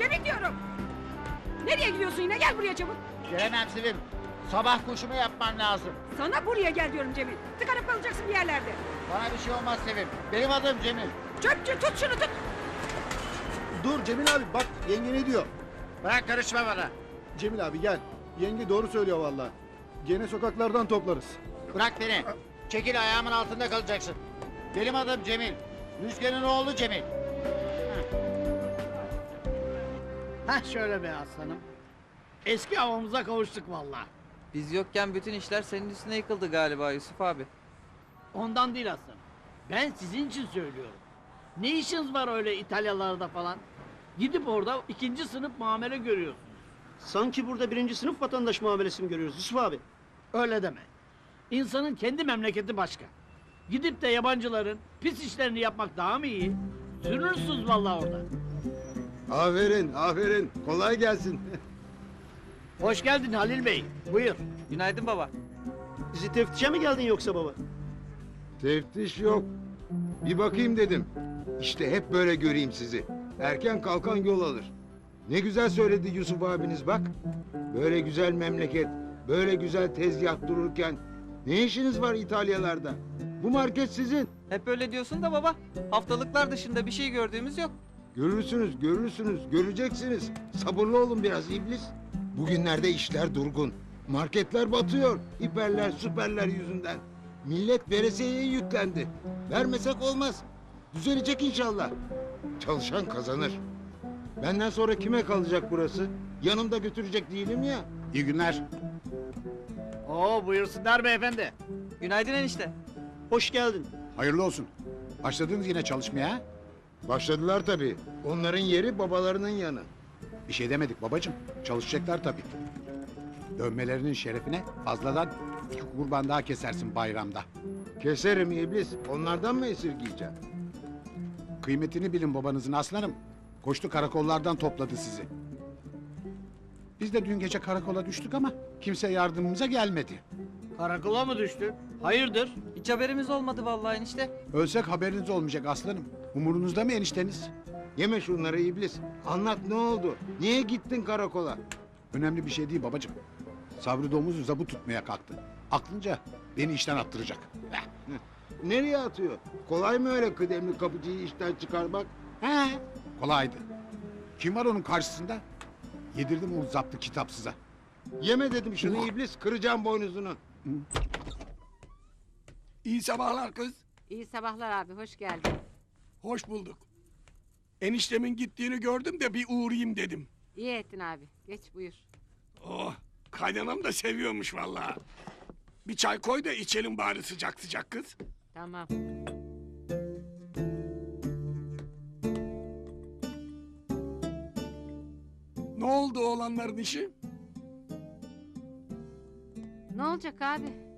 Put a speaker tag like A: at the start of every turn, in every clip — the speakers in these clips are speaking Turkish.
A: Cemil diyorum. Nereye gidiyorsun yine? Gel buraya çabuk.
B: Gelemem Sevim. Sabah koşumu yapman lazım.
A: Sana buraya gel diyorum Cemil. Tıkanıp kalacaksın bir yerlerde.
B: Bana bir şey olmaz Sevim. Benim adım Cemil.
A: Çöpçü tut şunu tut.
C: Dur Cemil abi bak yenge ne diyor?
B: Bırak karışma bana.
C: Cemil abi gel. Yenge doğru söylüyor vallahi. Gene sokaklardan toplarız.
B: Bırak beni. Çekil ayağımın altında kalacaksın. Benim adım Cemil. Rüzgar'ın oğlu Cemil.
D: Ha şöyle be aslanım. Eski havamıza kavuştuk vallahi.
E: Biz yokken bütün işler senin üstüne yıkıldı galiba Yusuf abi.
D: Ondan değil aslanım. Ben sizin için söylüyorum. Ne işiniz var öyle İtalyalarda falan? Gidip orada ikinci sınıf muamele görüyorsunuz.
F: Sanki burada birinci sınıf vatandaş muamelesi mi görüyoruz Yusuf abi?
D: Öyle deme. İnsanın kendi memleketi başka. Gidip de yabancıların pis işlerini yapmak daha mı iyi? Sürünsüz vallahi orada.
C: Aferin aferin. Kolay gelsin.
D: Hoş geldin Halil Bey. Buyur.
E: Günaydın baba.
F: Bizi teftişe mi geldin yoksa baba?
G: Teftiş yok. Bir bakayım dedim. İşte hep böyle göreyim sizi. Erken kalkan yol alır. Ne güzel söyledi Yusuf abiniz bak. Böyle güzel memleket, böyle güzel tezgah dururken ne işiniz var İtalyalarda? Bu market sizin.
E: Hep öyle diyorsun da baba. Haftalıklar dışında bir şey gördüğümüz yok.
G: Görürsünüz, görürsünüz, göreceksiniz. Sabırlı olun biraz iblis. Bugünlerde işler durgun. Marketler batıyor. Hiperler, süperler yüzünden. Millet veresiyeye yüklendi. Vermesek olmaz. Düzelecek inşallah. Çalışan kazanır. Benden sonra kime kalacak burası? Yanımda götürecek değilim ya.
H: İyi günler.
D: Oo buyursunlar beyefendi.
E: Günaydın enişte.
F: Hoş geldin.
H: Hayırlı olsun. Başladınız yine çalışmaya. ha?
G: Başladılar tabii. Onların yeri babalarının yanı.
H: Bir şey demedik babacığım. Çalışacaklar tabii. Dönmelerinin şerefine fazladan iki kurban daha kesersin bayramda.
G: Keserim iblis. Onlardan mı esirgeyeceğim?
H: Kıymetini bilin babanızın aslanım. Koştu karakollardan topladı sizi. Biz de dün gece karakola düştük ama kimse yardımımıza gelmedi.
D: Karakola mı düştü? Hayırdır?
E: Hiç haberimiz olmadı vallahi enişte.
H: Ölsek haberiniz olmayacak aslanım. Umurunuzda mı enişteniz?
G: Yeme şunları iblis. Anlat ne oldu? Niye gittin karakola?
H: Önemli bir şey değil babacığım. Sabri domuzu zabı tutmaya kalktı. Aklınca beni işten attıracak.
G: Nereye atıyor? Kolay mı öyle kıdemli kapıcıyı işten çıkarmak?
H: He. Kolaydı. Kim var onun karşısında? Yedirdim o zaptı kitapsıza.
G: Yeme dedim şunu iblis. Kıracağım boynuzunu.
I: İyi sabahlar kız.
A: İyi sabahlar abi hoş geldin.
I: Hoş bulduk. Eniştemin gittiğini gördüm de bir uğrayayım dedim.
A: İyi ettin abi. Geç buyur.
I: Oh, kaynanam da seviyormuş vallahi. Bir çay koy da içelim bari sıcak sıcak kız.
A: Tamam.
I: Ne oldu oğlanların işi?
A: Ne olacak abi?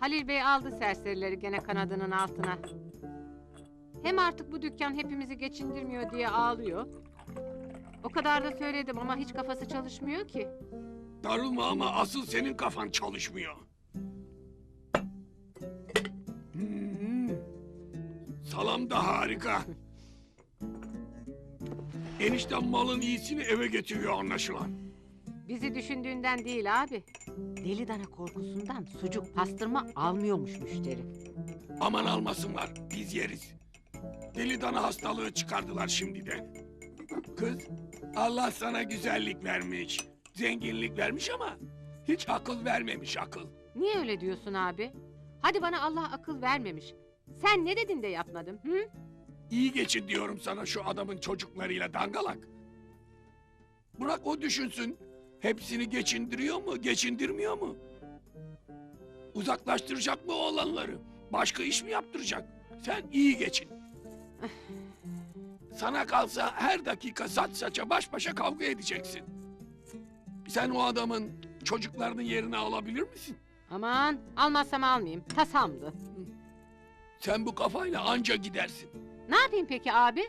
A: Halil Bey aldı serserileri gene kanadının altına. Hem artık bu dükkan hepimizi geçindirmiyor diye ağlıyor. O kadar da söyledim ama hiç kafası çalışmıyor ki.
I: Darılma ama asıl senin kafan çalışmıyor. Hmm. Salam da harika. Eniştem malın iyisini eve getiriyor anlaşılan.
A: Bizi düşündüğünden değil abi. Deli dana korkusundan sucuk pastırma almıyormuş müşteri.
I: Aman almasınlar, biz yeriz. Deli dana hastalığı çıkardılar şimdi de. Kız, Allah sana güzellik vermiş, zenginlik vermiş ama hiç akıl vermemiş akıl.
A: Niye öyle diyorsun abi? Hadi bana Allah akıl vermemiş. Sen ne dedin de yapmadım? Hı?
I: İyi geçin diyorum sana şu adamın çocuklarıyla dangalak. Bırak o düşünsün. Hepsini geçindiriyor mu, geçindirmiyor mu? Uzaklaştıracak mı oğlanları? Başka iş mi yaptıracak? Sen iyi geçin. Sana kalsa her dakika saç saça baş başa kavga edeceksin. Sen o adamın çocuklarının yerini alabilir misin?
A: Aman almazsam almayayım. Tasamdı.
I: Sen bu kafayla anca gidersin.
A: Ne yapayım peki abi?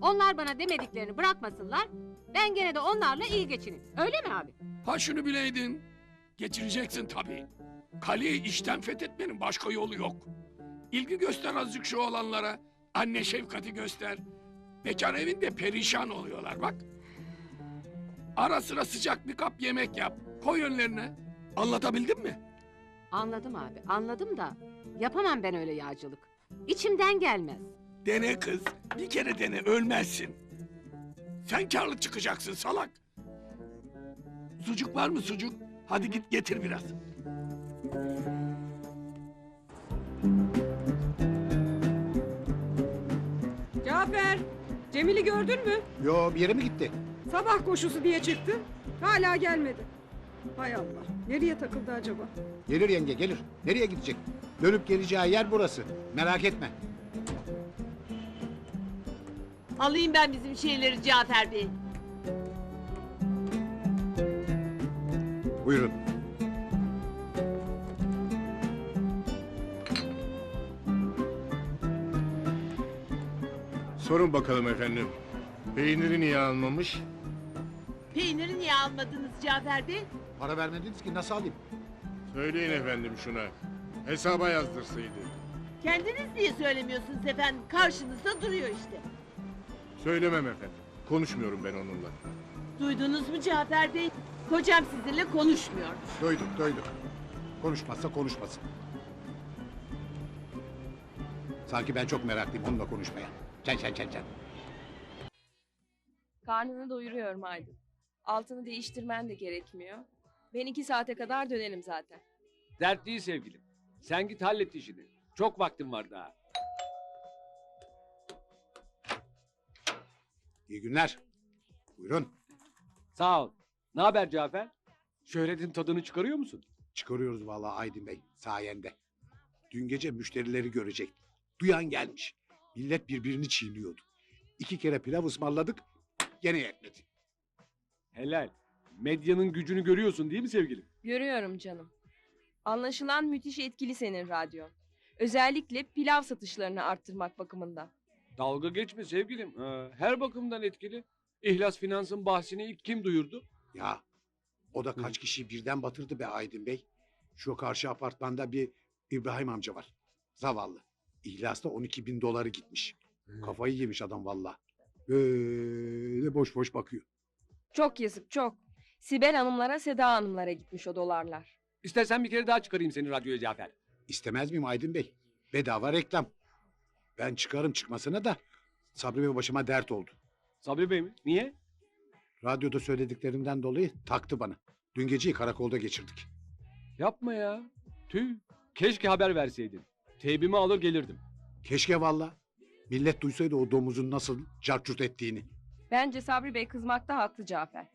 A: Onlar bana demediklerini bırakmasınlar. Ben gene de onlarla iyi geçineyim. Öyle mi abi?
I: Ha şunu bileydin. Geçireceksin tabii. Kaleyi işten fethetmenin başka yolu yok. İlgi göster azıcık şu olanlara. Anne şefkati göster. Bekar evinde perişan oluyorlar bak. Ara sıra sıcak bir kap yemek yap. Koy önlerine. Anlatabildim mi?
A: Anladım abi anladım da yapamam ben öyle yağcılık. İçimden gelmez.
I: Dene kız. Bir kere dene ölmezsin. Sen karlı çıkacaksın salak. Sucuk var mı sucuk? Hadi git getir biraz.
J: Cafer, Cemil'i gördün mü?
H: Yo bir yere mi gitti?
J: Sabah koşusu diye çıktı. Hala gelmedi. Hay Allah. Nereye takıldı acaba?
H: Gelir yenge gelir. Nereye gidecek? Dönüp geleceği yer burası. Merak etme.
K: Alayım ben bizim şeyleri Cafer Bey.
H: Buyurun.
L: Sorun bakalım efendim. Peyniri niye almamış?
K: Peyniri niye almadınız Cafer Bey?
H: Para vermediniz ki nasıl alayım?
L: Söyleyin efendim şuna. Hesaba yazdırsaydı.
K: Kendiniz niye söylemiyorsunuz efendim? Karşınızda duruyor işte.
L: Söylemem efendim. Konuşmuyorum ben onunla.
K: Duydunuz mu Cafer Bey? Kocam sizinle konuşmuyor.
H: Duyduk duyduk. Konuşmazsa konuşmasın. Sanki ben çok meraklıyım onunla konuşmaya. Çen çen çen çen.
J: Karnını doyuruyorum Aydın. Altını değiştirmen de gerekmiyor. Ben iki saate kadar dönerim zaten.
E: Dert değil sevgilim. Sen git hallet işini. Çok vaktim var daha.
H: İyi günler. Buyurun.
E: Sağ ol. Ne haber Cafer? Şöhretin tadını çıkarıyor musun?
H: Çıkarıyoruz vallahi Aydın Bey sayende. Dün gece müşterileri görecek. Duyan gelmiş. Millet birbirini çiğniyordu. İki kere pilav ısmarladık. Gene yetmedi.
E: Helal. Medyanın gücünü görüyorsun değil mi sevgilim?
J: Görüyorum canım. Anlaşılan müthiş etkili senin radyon. Özellikle pilav satışlarını arttırmak bakımından.
E: Dalga geçme sevgilim. Ha, her bakımdan etkili. İhlas Finans'ın bahsini ilk kim duyurdu?
H: Ya o da kaç kişiyi birden batırdı be Aydın Bey. Şu karşı apartmanda bir İbrahim amca var. Zavallı. İhlas'ta 12 bin doları gitmiş. Kafayı yemiş adam valla. Böyle boş boş bakıyor.
J: Çok yazık çok. Sibel hanımlara Seda hanımlara gitmiş o dolarlar.
E: İstersen bir kere daha çıkarayım seni radyoya Cafer.
H: İstemez miyim Aydın Bey? Bedava reklam. Ben çıkarım çıkmasına da Sabri Bey başıma dert oldu.
E: Sabri Bey mi? Niye?
H: Radyoda söylediklerimden dolayı taktı bana. Dün geceyi karakolda geçirdik.
E: Yapma ya. Tüh. Keşke haber verseydin. Teybimi alır gelirdim.
H: Keşke valla. Millet duysaydı o domuzun nasıl carçurt ettiğini.
J: Bence Sabri Bey kızmakta haklı Cafer.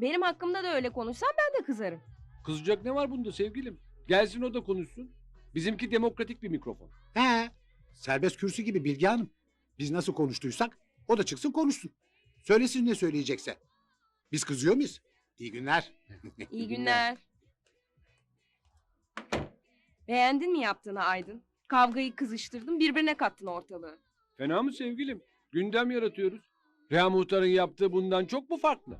J: Benim hakkımda da öyle konuşsan ben de kızarım.
E: Kızacak ne var bunda sevgilim? Gelsin o da konuşsun. Bizimki demokratik bir mikrofon.
H: He. Serbest kürsü gibi Bilge Hanım. Biz nasıl konuştuysak o da çıksın konuşsun. Söylesin ne söyleyecekse. Biz kızıyor muyuz? İyi günler.
J: İyi günler. Beğendin mi yaptığını Aydın? Kavgayı kızıştırdın birbirine kattın ortalığı.
E: Fena mı sevgilim? Gündem yaratıyoruz. Reha Muhtar'ın yaptığı bundan çok mu farklı?